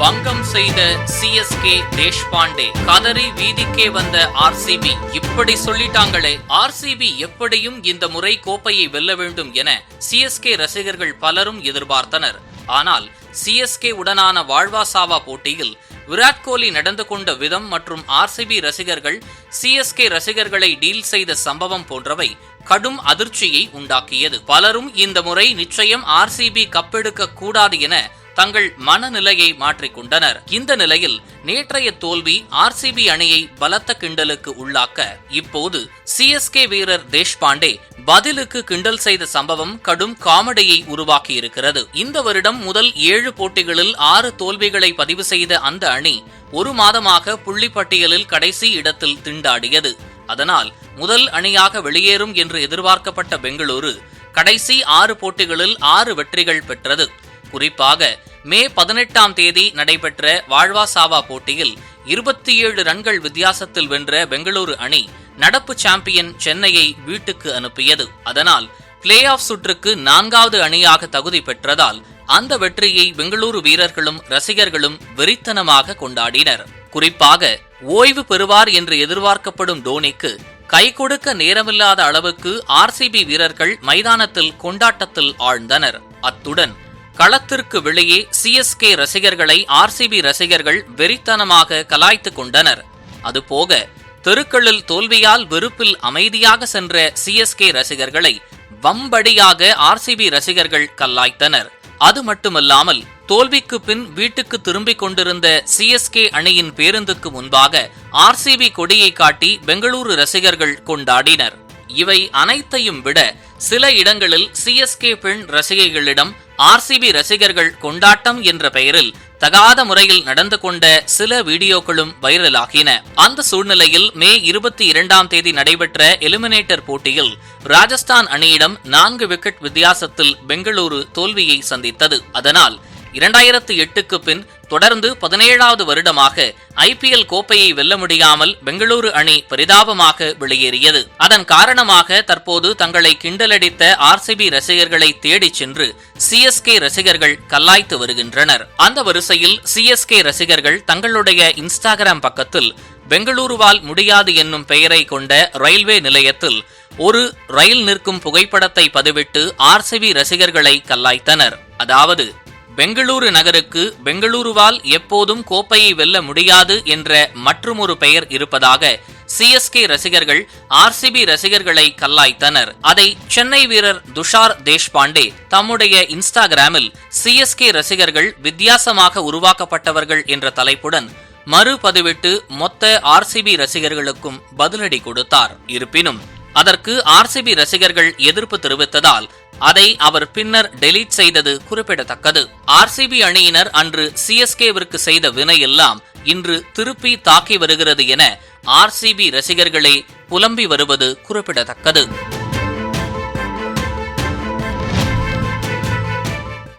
பங்கம் செய்த சிஎஸ்கே தேஷ்பாண்டே. கதறி வீதிக்கே வந்த ஆர்சிபி இப்படி சொல்லிட்டாங்களே ஆர்சிபி எப்படியும் இந்த முறை கோப்பையை வெல்ல வேண்டும் என சிஎஸ்கே ரசிகர்கள் பலரும் எதிர்பார்த்தனர். ஆனால் சிஎஸ்கே உடனான வாழ்வா சாவா போட்டியில் விராட் கோலி நடந்து கொண்ட விதம் மற்றும் ஆர்சிபி ரசிகர்கள் சிஎஸ்கே ரசிகர்களை டீல் செய்த சம்பவம் போன்றவை கடும் அதிர்ச்சியை உண்டாக்கியது. பலரும் இந்த முறை நிச்சயம் ஆர்சிபி கப்பெடுக்க கூடாது என தங்கள் மனநிலையை மாற்றிக்கொண்டனர். இந்த நிலையில் நேற்றைய தோல்வி ஆர்சிபி அணியை பலத்த கிண்டலுக்கு உள்ளாக்க இப்போது சிஎஸ்கே வீரர் தேஷ்பாண்டே பதிலுக்கு கிண்டல் செய்த சம்பவம் கடும் காமெடியை உருவாக்கி இருக்கிறது இந்த வருடம் முதல் ஏழு போட்டிகளில் ஆறு தோல்விகளை பதிவு செய்த அந்த அணி ஒரு மாதமாக புள்ளி பட்டியலில் கடைசி இடத்தில் திண்டாடியது. அதனால் முதல் அணியாக வெளியேறும் என்று எதிர்பார்க்கப்பட்ட பெங்களூரு கடைசி ஆறு போட்டிகளில் ஆறு வெற்றிகள் பெற்றது. குறிப்பாக மே பதினெட்டாம் தேதி நடைபெற்ற வாழ்வா சாவா போட்டியில் இருபத்தி ஏழு ரன்கள் வித்தியாசத்தில் வென்ற பெங்களூரு அணி நடப்பு சாம்பியன் சென்னையை வீட்டுக்கு அனுப்பியது. அதனால் பிளே ஆஃப் சுற்றுக்கு நான்காவது அணியாக தகுதி பெற்றதால் அந்த வெற்றியை பெங்களூரு வீரர்களும் ரசிகர்களும் வெறித்தனமாக கொண்டாடினர். குறிப்பாக ஓய்வு பெறுவார் என்று எதிர்பார்க்கப்படும் தோனிக்கு கை கொடுக்க நேரமில்லாத அளவுக்கு ஆர்சிபி வீரர்கள் மைதானத்தில் கொண்டாட்டத்தில் ஆழ்ந்தனர். அத்துடன் களத்திற்கு வெளியே சிஎஸ்கே ரசிகர்களை ஆர்சிபி ரசிகர்கள் வெறித்தனமாக கலாய்த்துக் கொண்டனர். அதுபோக தெருக்களில் தோல்வியால் வெறுப்பில் அமைதியாக சென்ற சிஎஸ்கே ரசிகர்களை வம்படியாக ஆர்சிபி ரசிகர்கள் கல்லாய்த்தனர் அது மட்டுமல்லாமல் தோல்விக்கு பின் வீட்டுக்கு திரும்பிக் கொண்டிருந்த சிஎஸ்கே அணியின் பேருந்துக்கு முன்பாக ஆர்சிபி கொடியை காட்டி பெங்களூரு ரசிகர்கள் கொண்டாடினர். இவை அனைத்தையும் விட சில இடங்களில் சிஎஸ்கே பெண் ரசிகைகளிடம் ஆர்சிபி ரசிகர்கள் கொண்டாட்டம் என்ற பெயரில் தகாத முறையில் நடந்து கொண்ட சில வீடியோக்களும் வைரலாகின. அந்த சூழ்நிலையில் மே இருபத்தி இரண்டாம் தேதி நடைபெற்ற எலிமினேட்டர் போட்டியில் ராஜஸ்தான் அணியிடம் நான்கு விக்கெட் வித்தியாசத்தில் பெங்களூரு தோல்வியை சந்தித்தது. அதனால் இரண்டாயிரத்து எட்டுக்கு பின் தொடர்ந்து பதினேழாவது வருடமாக ஐபிஎல் கோப்பையை வெல்ல முடியாமல் பெங்களூரு அணி பரிதாபமாக வெளியேறியது. அதன் காரணமாக தற்போது தங்களை கிண்டலடித்த ஆர்சிபி ரசிகர்களை தேடிச் சென்று சிஎஸ்கே ரசிகர்கள் கல்லாய்த்து வருகின்றனர். அந்த வரிசையில் சிஎஸ்கே ரசிகர்கள் தங்களுடைய இன்ஸ்டாகிராம் பக்கத்தில் பெங்களூருவால் முடியாது என்னும் பெயரை கொண்ட ரயில்வே நிலையத்தில் ஒரு ரயில் நிற்கும் புகைப்படத்தை பதிவிட்டு ஆர்சிபி ரசிகர்களை கல்லாய்த்தனர். அதாவது பெங்களூரு நகருக்கு பெங்களூருவால் எப்போதும் கோப்பையை வெல்ல முடியாது என்ற மற்றுமொரு பெயர் இருப்பதாக சிஎஸ்கே ரசிகர்கள் ஆர்சிபி ரசிகர்களை கல்லாய்த்தனர். அதை சென்னை வீரர் துஷார் தேஷ்பாண்டே தம்முடைய இன்ஸ்டாகிராமில் சிஎஸ்கே ரசிகர்கள் வித்தியாசமாக உருவாக்கப்பட்டவர்கள் என்ற தலைப்புடன் மறுபதிவிட்டு மொத்த ஆர்சிபி ரசிகர்களுக்கும் பதிலடி கொடுத்தார். இருப்பினும் அதற்கு ஆர்சிபி ரசிகர்கள் எதிர்ப்பு தெரிவித்ததால் அதை அவர் பின்னர் டெலீட் செய்தது குறிப்பிடத்தக்கது. ஆர்சிபி அணியினர் அன்று சிஎஸ்கேவிற்கு செய்த வினையெல்லாம் இன்று திருப்பி தாக்கி வருகிறது என ஆர்சிபி ரசிகர்களே புலம்பி வருவது குறிப்பிடத்தக்கது.